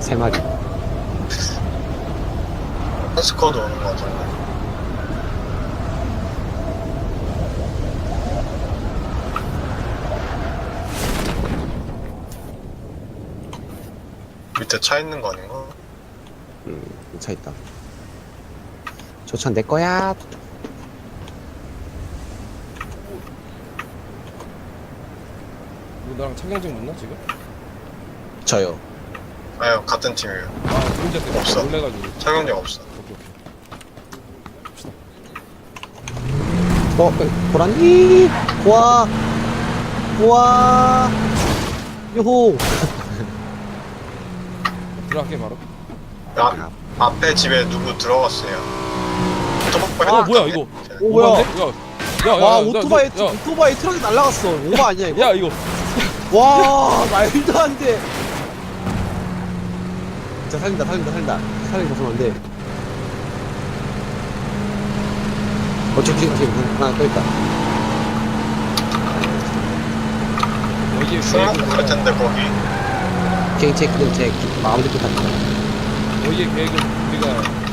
세 마리. 스쿼드 오는 거 같은데. 밑에 차 있는 거 아닌가? 음, 차 있다. 저 차 내 거야. 너 나랑 차경쟁 맞나 지금? 저요. 아유 같은 팀이에요. 아 혼자 때문에 없어. 놀래가지고 차경쟁 없어. 오케이 오케이 어, 그, 보라니? 와, 와, 요호. 들어갈게 바로 아, 앞에 집에 누구 들어갔어요. 어 뭐야 이거 오, 뭐야? 야야 야 와, 오토바이, 오토바이 트럭이 날라갔어. 오바 아니야, 이거? 야 이거 와, 말도 안 돼. 진짜 살린다, 살린다, 살린다. 살린 벗으면 안 돼. 어, 저기, 저기, 하나 또 있다. 여기에 승용 갈 텐데 거기. 갱 체크, 갱 체크. 마음대로 다 너희의 계획은 우리가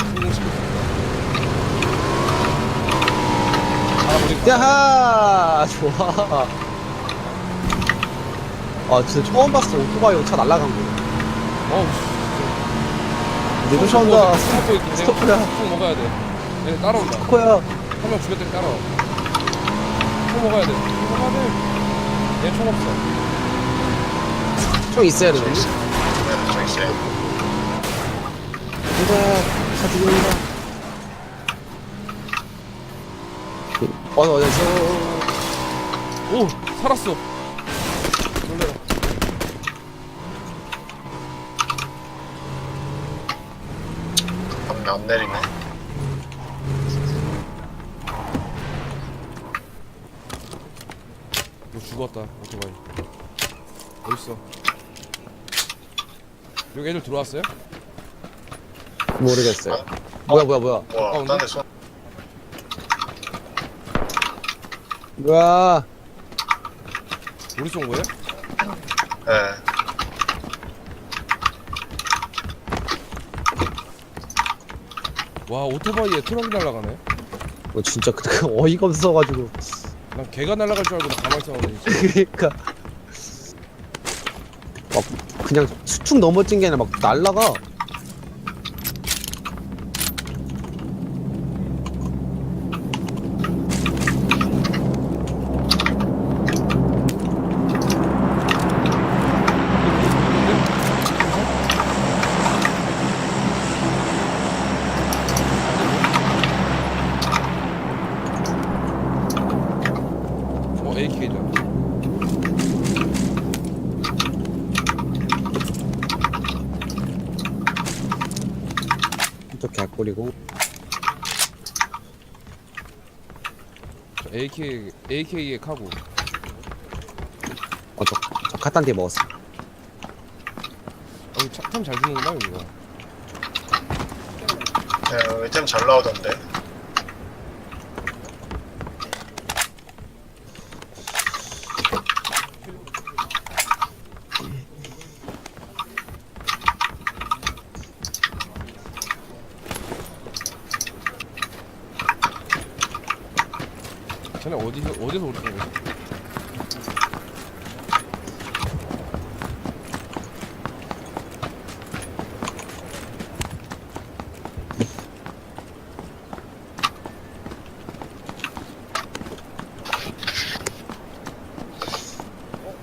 야하! 좋아. 아, 진짜 처음 봤어. 오토바이 차 날라간 거. 어우 내도 처음 봐. 스토커 있긴 해. 스토커야. 총 먹어야 돼. 얘네 따라온다. 코야. 한 명 죽였더니 따라와. 총 먹어야 돼. 총 먹어야 돼. 얘 총 없어. 총 있어야 있어요. 누가 차 죽는다. 어, 어, 저, 오 살았어. 놀래라. 방금 안 내리네. 너 죽었다 오토바이. 어딨어? 여기 애들 들어왔어요? 모르겠어요. 뭐야, 뭐야, 뭐야. 와, 가까운데? 딴데 손. 뭐야. 우리 쏜 거예요? 네. 와 오토바이에 트럭이 날아가네. 뭐 진짜 그 어이가 없어가지고. 난 개가 날아갈 줄 알고 나 가만히 있었는데 그러니까. 막 그냥 수축 넘어진 게 아니라 막 날라가. 어 AK다. 또 개꿀이고. AK AK의 카고. 어, 저, 저 카탄 뒤에 먹었어. 여기 참잘 주는구나 여기가. 네, 이템 잘 나오던데. 쟤네 어디서 어디서 오는 거야?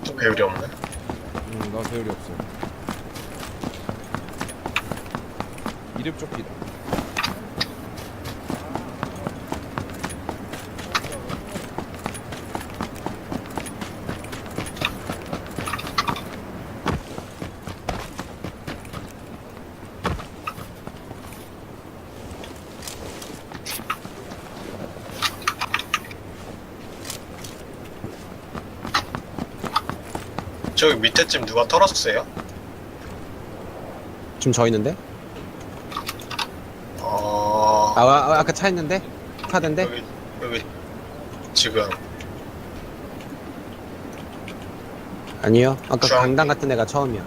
또 배율이 없네. 응, 나 배열이 없어. 이랩 조끼다. 저기 밑에 집 누가 털었어요? 지금 저 있는데? 어. 아, 아, 아까 차 있는데? 차던데? 여기 여기 지금 아니요. 아까 주황- 강당 같은 애가 처음이야.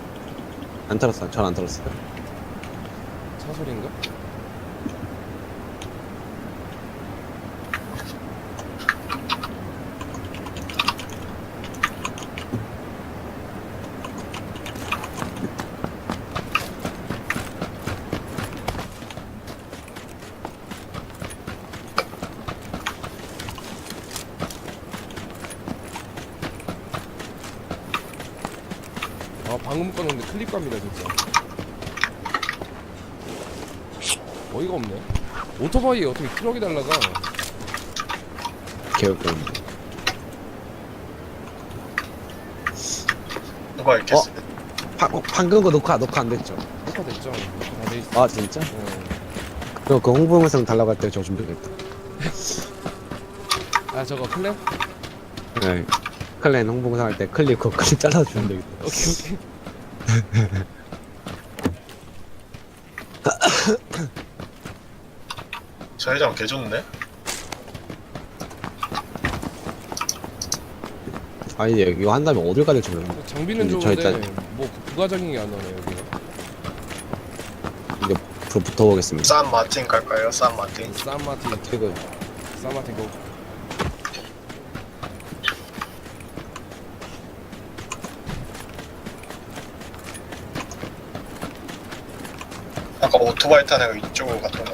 안 털었어. 전 안 털었어요. 차 소리인가? 아 방금 못 봤는데 클립감이다 진짜 어이가 없네 오토바이에 어떻게 트럭이 달라가 개웃겼는데. 누가 이렇게 어? 쓰 파, 어, 방금 거 녹화, 녹화 안 됐죠? 녹화 됐죠 다돼 있어 아, 진짜? 어. 그, 그 홍보 영상 달라고 할 때 저 준비했다. 아 저거 클랩? 네. 클랜 홍보 영상 할 때 클립 그거 클립 잘라주면 되겠다. 오케이 오케이 저 회장 개 좋네 아니, 이거 한 다음에 어딜 가야 될지 모르겠네. 장비는 근데 저 좋은데 일단- 뭐 부- 부가적인 게 안 나네 여기가 이제 앞으로 붙어보겠습니다. 산 마틴 갈까요? 산 마틴 산마틴 지금 산마틴 고 아까 오토바이 탄 애가 이쪽으로 갔던 거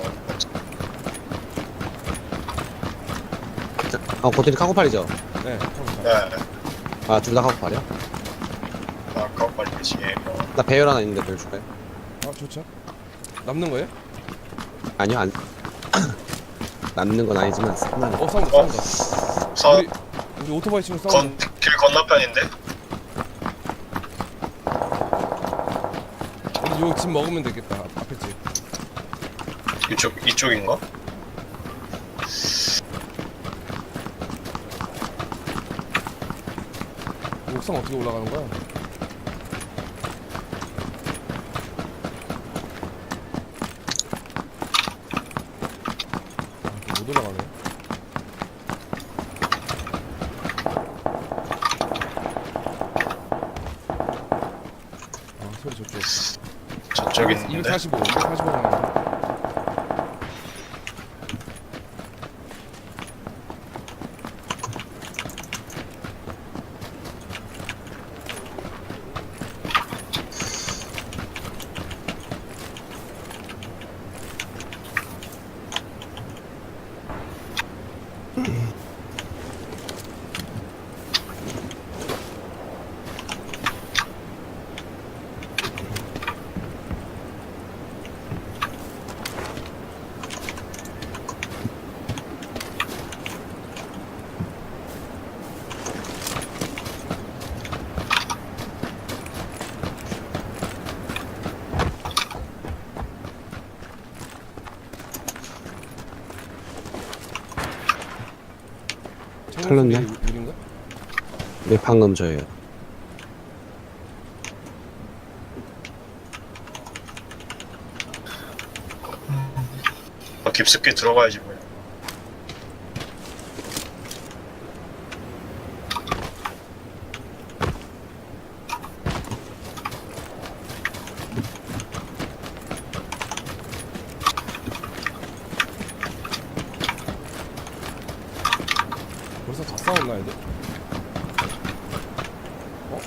아, 고들이 카고팔이죠? 네 네 아, 둘 다 카고팔이야? 아까 빨리 지에 나 배열 하나 있는데 배열 줄까요? 아 좋죠 남는 거예요? 아니요, 안. 남는 건 아니지만, 어 싸운다 어? 싸운다 서 우리 우리 오토바이 치고 싸운다 건, 길 건너편인데? 여기 집 먹으면 되겠다 앞- 앞에 집 이쪽, 이쪽인가? 옥상 어떻게 올라가는 거야? 145, 145 정도. 데 245, 245 방향. 털렸네. 창문 소리 우린가? 네, 방금 저예요. 어, 깊숙이 들어가야지 뭐 벌써 다 싸웠나 애들? 어?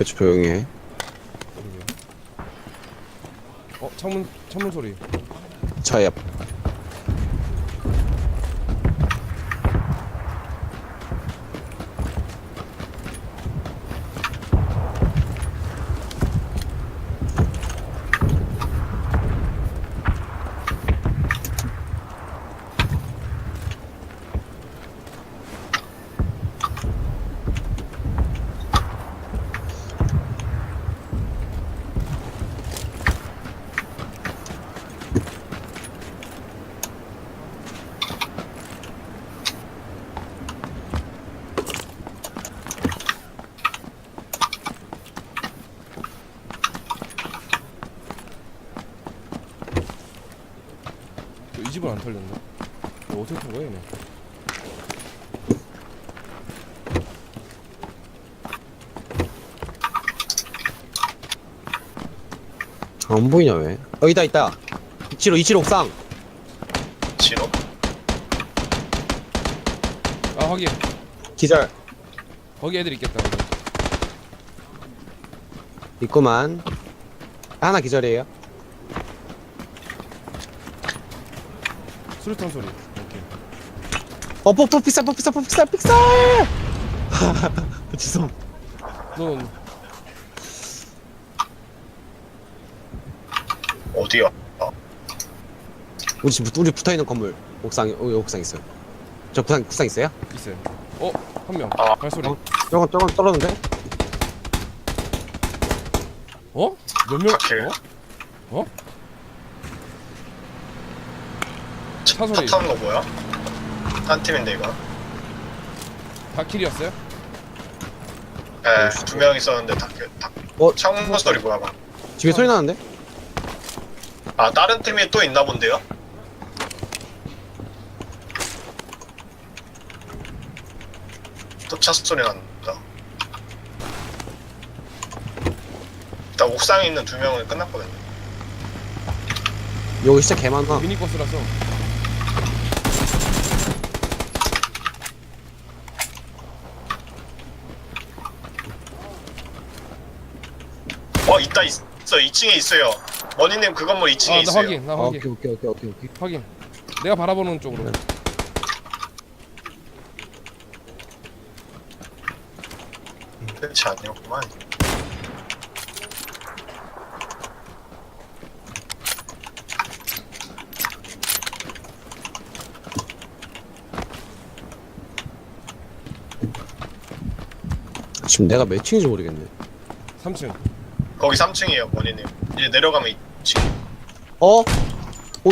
그쵸, 조용히 해. 어 창문 창문 소리. 저예 이 집은 안 털렸나? 이거 어떻게 턴 거야 얘네? 안 보이냐 왜? 어 있다 있다. 이치로 이치로 옥상. 지로? 아 확인. 기절. 거기 애들 있겠다. 그래. 있구만. 하나 기절이에요. 수류탄 소리. 오케이. 어 뽀 뽀 픽살 뽀 픽살 뽀 픽살 픽살. 죄송. 넌 어디야? 아, 우리 지금 우리 붙어 있는 건물 옥상 어, 옥상 있어요. 저 구상 구상 있어요? 있어요. 어? 한 명. 아. 발소리. 어? 저건 저건 떨어졌는데? 어? 몇 명? 오케이. 어? 차 소리. 차 타는 거 뭐야? 한 팀인데 이거? 다 킬이었어요? 네, 두 명 있었는데 다, 다 어 창문 소리 뭐야 막. 집에 소리 나는데? 아 다른 팀이 또 있나 본데요? 또 차 소리 난다. 일단 옥상에 있는 두 명은 끝났거든요. 여기 진짜 개 많아. 미니버스라서. 어 있다 있어 2층에 있어요. 머니님 그 건물 2층에 아, 나 있어요. 확인. 나 아, 확인. 오케이 오케이 오케이 오케이 오케이. 확인. 내가 바라보는 쪽으로. 네. 끝이 아니었구만. 지금 내가 몇 층인지 모르겠네. 3층. 거기 3층이에요 머니님. 이제 내려가면 2층. 어? 어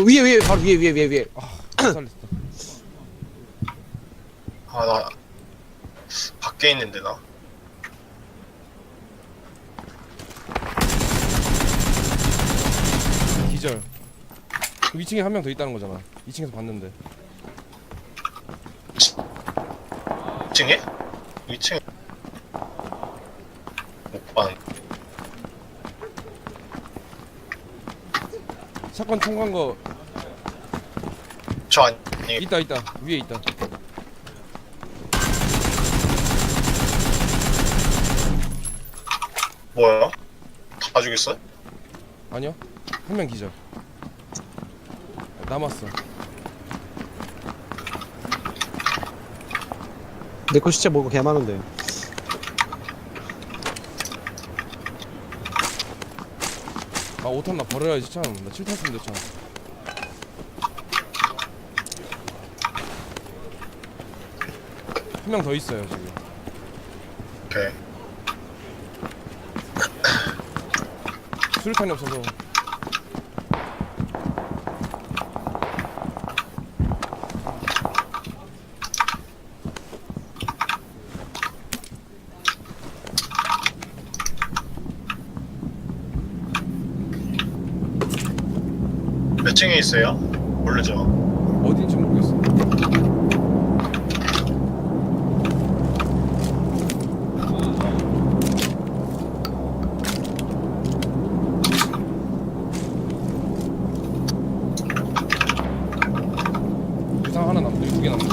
위에 위에 바로 위에 위에 위에 위에. 아, 살렸다. 아나 밖에 있는데 나. 기절. 그 2층에 한 명 더 있다는 거잖아. 2층에서 봤는데. 2층에? 2층에. 못 봐. 사건 통과한 거 저 아니. 있다 있다. 위에 있다. 뭐야? 다 죽였어? 아니요. 한 명 기절. 남았어. 내거 진짜 뭐고 개 많은데. 아 5탄 나 버려야지 참. 나 7탄 쓰면 참. 한명 더 있어요 지금. 오케이. 수류탄이 없어서. 층에 있어요? 모르죠. 어딘지 모르겠어. 부상 하나 남고 두개 남고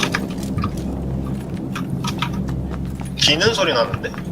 기는 소리 나는데?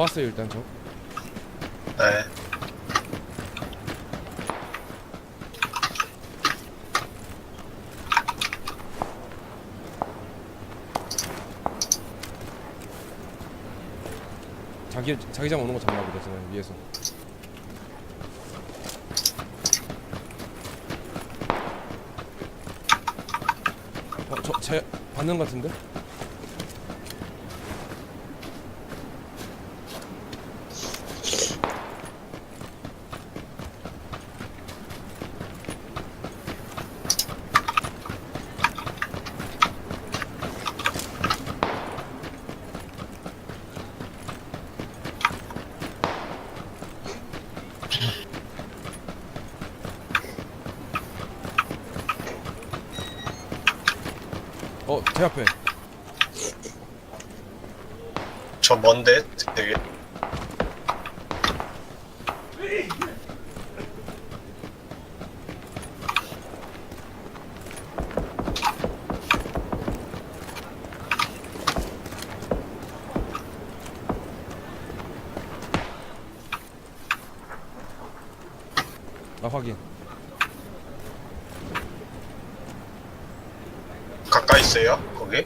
나왔어요 일단 저. 네. 자기 자기장 오는 거 잡나 보다 저는 위에서. 어저제 받는 거 같은데? 어, 제 앞에. 저 먼데 되게 아, 확인. 가까이 있어요 거기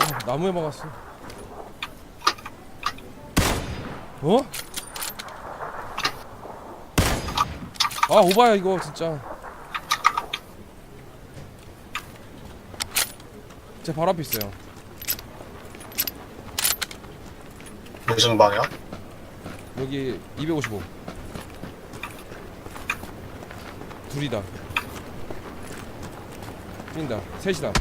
아, 나무에 막았어. 어? 아, 오바야, 이거, 진짜. 제 바로 앞에 있어요. 무슨 방향? 여기 255. 둘이다. 뛴다. 셋이다.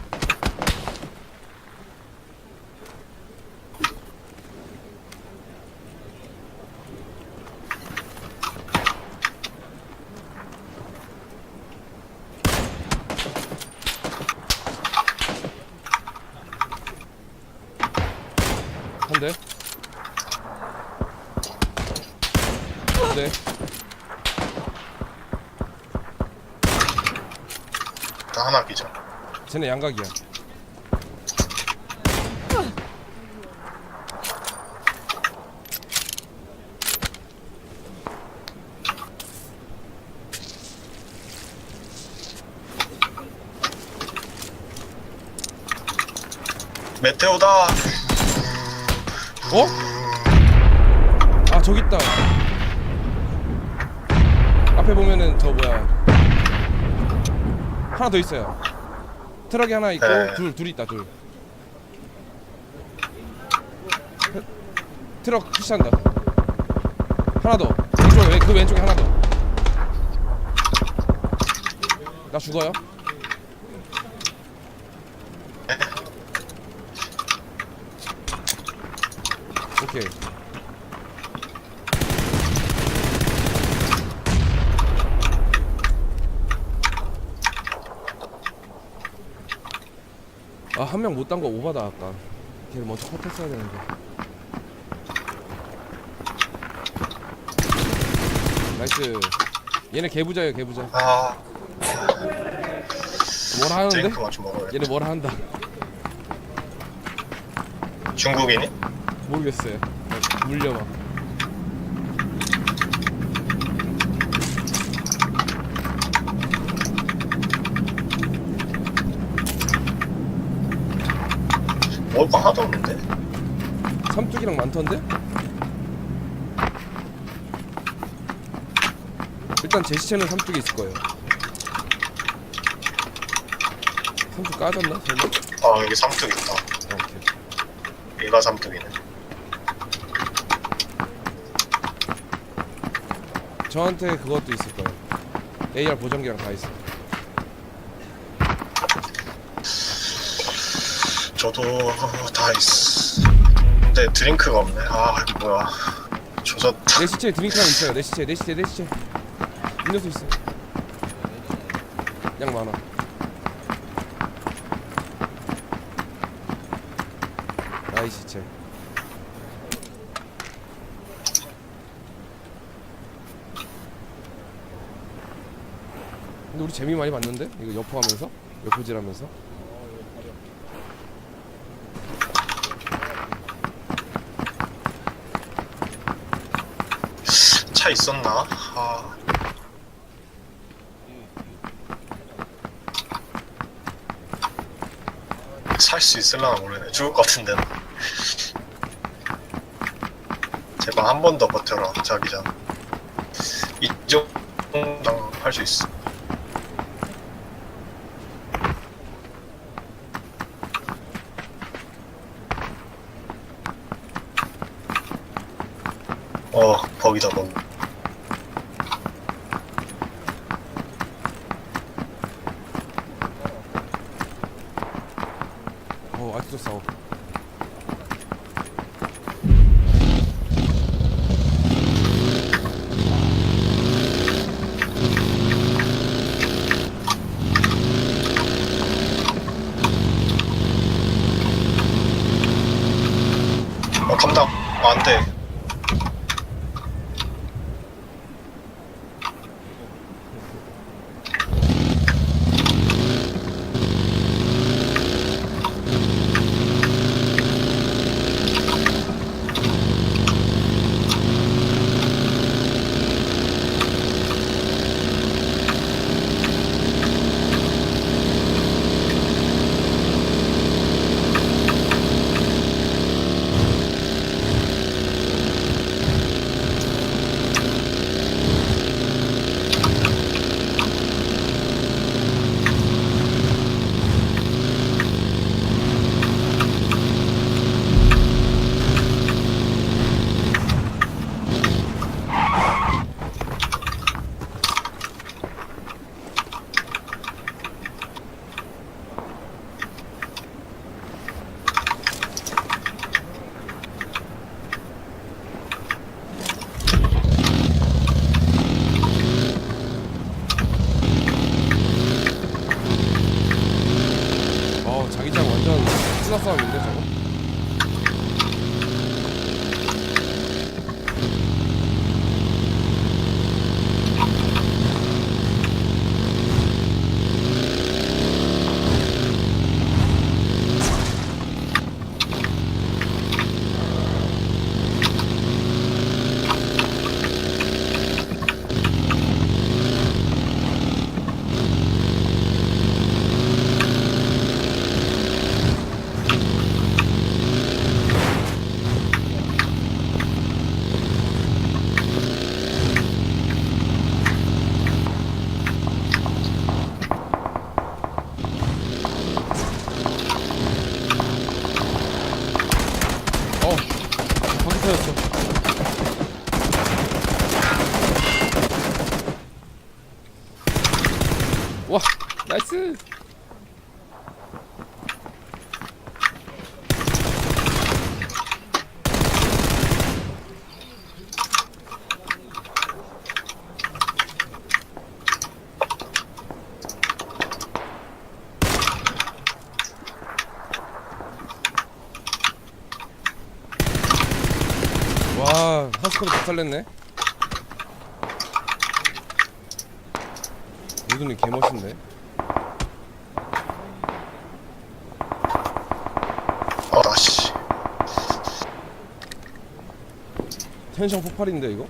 한 대. 한 대. 나 하나 기자 쟤네 양각이야. 메테오다 어? 아 저기 있다. 앞에 보면은 저 뭐야 하나 더 있어요. 트럭이 하나 있고 네. 둘둘 있다 둘. 트럭 푸시한다. 하나 더. 왼쪽 왼- 그 왼쪽에 하나 더. 나 죽어요? 오케이. 아 한 명 못 딴 거 오바다 아까. 걔를 먼저 컷했어야 되는데. 나이스. 얘네 개부자예요 개부자. 아 뭘 하는데? 얘네 뭘 한다. 중국인이? 모르겠어요. 어, 물려봐. 먹을 거 하나도 없는데 삼뚝이랑 많던데? 일단 제 시체는 삼뚝에 있을 거예요. 삼뚝 까졌나? 설마? 아 여기 삼뚝 있다 어, 오케이. 얘가 삼뚝이네 저한테 그것도 있을 거예요. AR 보정기랑 다 있어. 저도 다 있어 근데 드링크가 없네 아 이거 뭐야 조졌다 내 시체에 드링크랑 있어요. 내 시체, 내 시체, 내 시체. 음료수 있어. 양 많아. 나이 시체. 근데 우리 재미 많이 봤는데? 이거 여포하면서? 여포질하면서? 있었나? 아. 살 수 있을라나 모르겠네. 죽을 것 같은데. 제발 한 번 더 버텨라, 자기장. 이쪽 정도 할수 있어. 어, 거기다 먹. 살렸네. 모두는 개멋있네. 어나씨. 텐션 폭발인데 이거?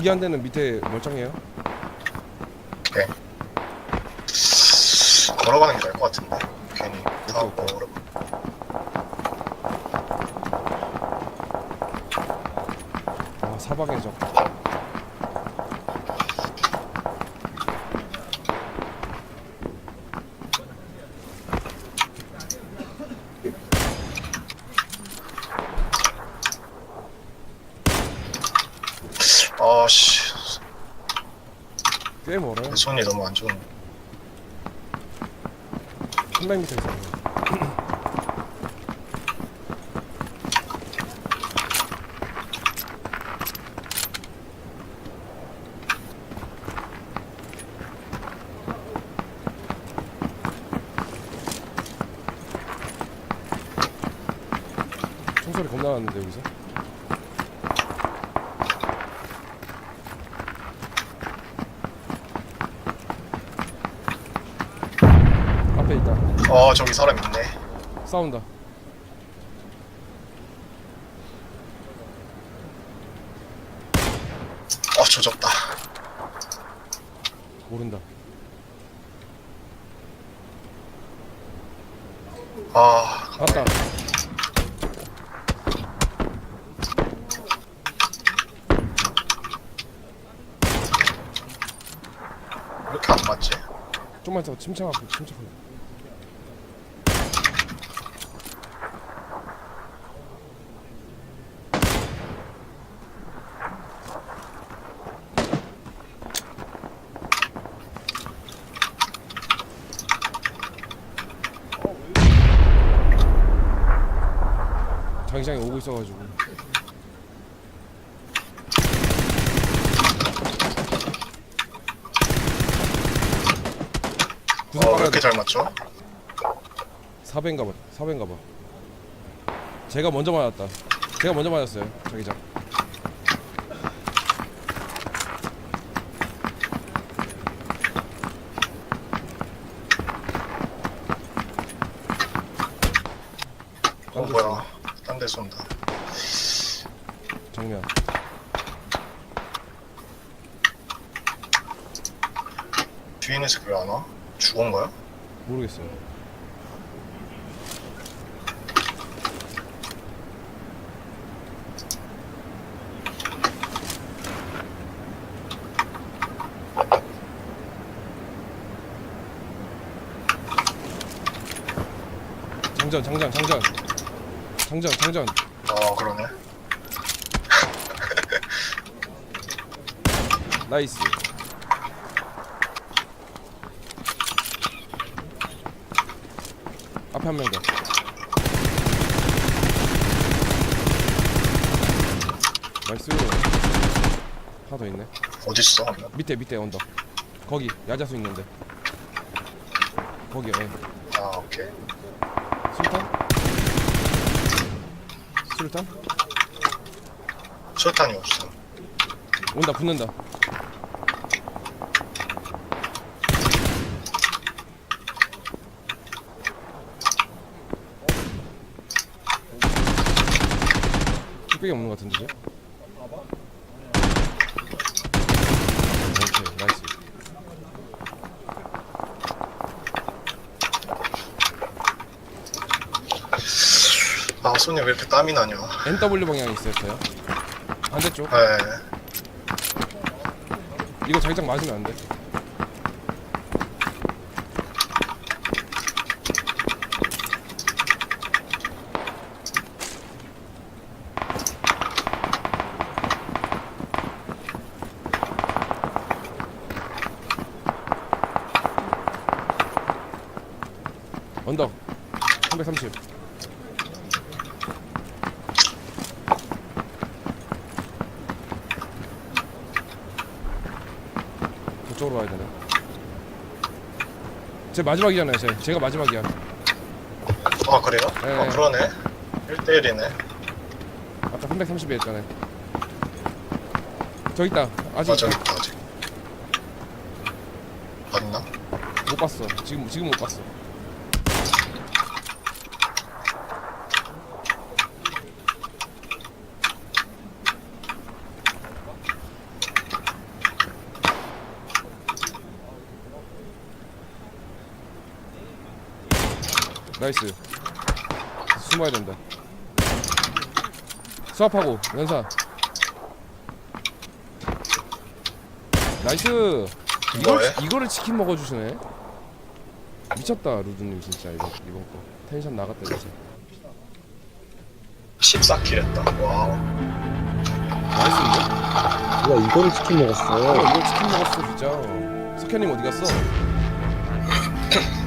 거기 한 대는 밑에 멀쩡해요? 오케이 걸어가는 게 나을 것 같은데. 괜히 타고 걸어 아 사방에 적 아씨 손이 너무 안 좋은데 300m 이상 총소리 겁나 났는데 여기서 어 저기 사람 있네 싸운다. 어 젖었다 모른다. 아 봤다. 이렇게 안 맞지 좀만 있어 침착하고 침착하고. 자기장이 오고 있어가지고. 구석 어, 왜 이렇게 돼. 잘 맞죠? 4배인가 봐. 4배인가 봐. 제가 먼저 맞았다. 제가 먼저 맞았어요 자기장 어, 뭐야. 딴 데 쏜다. 정면 뒤에 있는 새끼 왜안 와? 죽은 거야? 모르겠어요. 장전 장전 장전. 장전 장전. 어, 그러네. 나이스 앞에 한 명 더 나이스 하나 더 있네 어딨어? 밑에 밑에 언덕 거기 야자수 있는데 거기 예 아, 오케이. 술탄? 술탄? 수탄이 없어. 온다 붙는다 뚝배기 없는 것 같은데 이제? 오케이 나이스 아, 손이 왜 이렇게 땀이 나냐. NW 방향에 있었어요 반대쪽 네. 이거 자기장 맞으면 안돼 언덕 330 그쪽으로 가야 되네. 제 마지막이잖아요. 제 제가 마지막이야. 아, 그래요? 네. 아, 그러네. 1대1이네. 아까 330에 했잖아요. 저기 있다. 아직 맞아, 아직. 맞나? 못 봤어. 지금 지금 못 봤어. 나이스. 숨어야 된다. 수압하고 연사. 나이스. 이걸 뭐해? 이거를 치킨 먹어주시네. 미쳤다 루드님 진짜 이거 이번 거 텐션 나갔다 진짜. 14킬 했다. 와우. 나이스인데? 누가 이거를 치킨 어 먹었어 이거 치킨 먹었어 진짜. 석현님 어디 갔어?